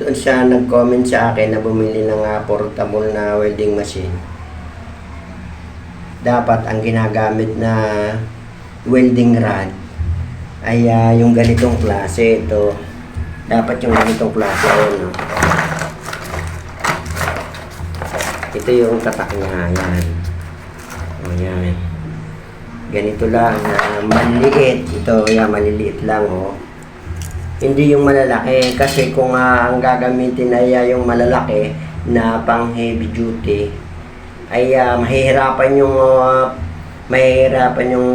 doon siya nag-comment sa akin na bumili ng ah, portable na welding machine. Dapat ang ginagamit na welding rod ay ah, yung ganitong klase ito. Dapat yung ganitong klase ano. Ito yung tatak niya, yan. O yan. Ganito lang na maliliit. Ito, yan, maliliit lang oh. Hindi yung malalaki kasi kung ah, ang gagamitin ay ah, yung malalaki na pang heavy duty ay ah, mahihirapan yung ah, mahihirapan yung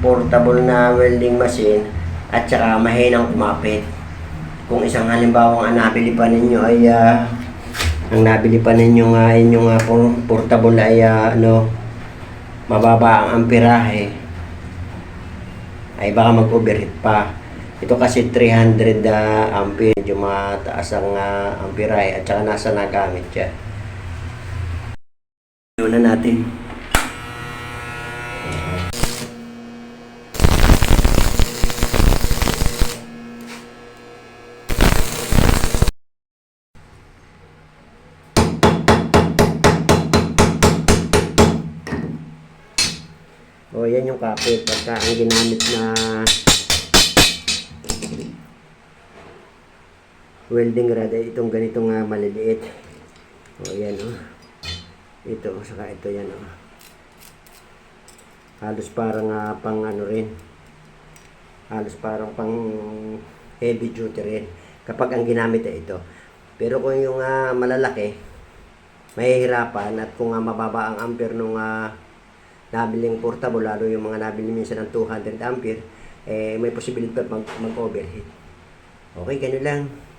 portable na welding machine at saka mahinang kumapit. Kung isang halimbawa ang nabili pa ninyo ay ah, ang nabili pa ninyo nga inyong ah, por- portable ay ah, ano mababa ang amperahe ay baka mag-overheat pa. Ito kasi 300 ah, ampere, medyo mataas ang uh, amperahe at saka nasa nagamit siya. Yun na natin. O yan yung kapit pagka ang ginamit na welding rod ay itong ganitong uh, maliliit. O yan o. Ito, saka ito yan o. Halos parang ah, pang ano rin. Halos parang pang heavy duty rin. Kapag ang ginamit ay ito. Pero kung yung ah, malalaki, mahihirapan at kung ah, mababa ang ampere nung ah, nabiling portable, lalo yung mga nabili minsan ng 200 ampere, eh, may posibilidad mag, mag-overheat. Okay, ganun lang.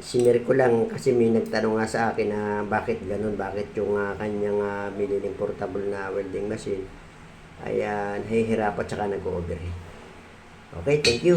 Sinare ko lang kasi may nagtanong nga sa akin na bakit ganun, bakit yung ah, kanyang uh, bililing portable na welding machine ay uh, nahihirap at saka nag-overheat. Okay, thank you.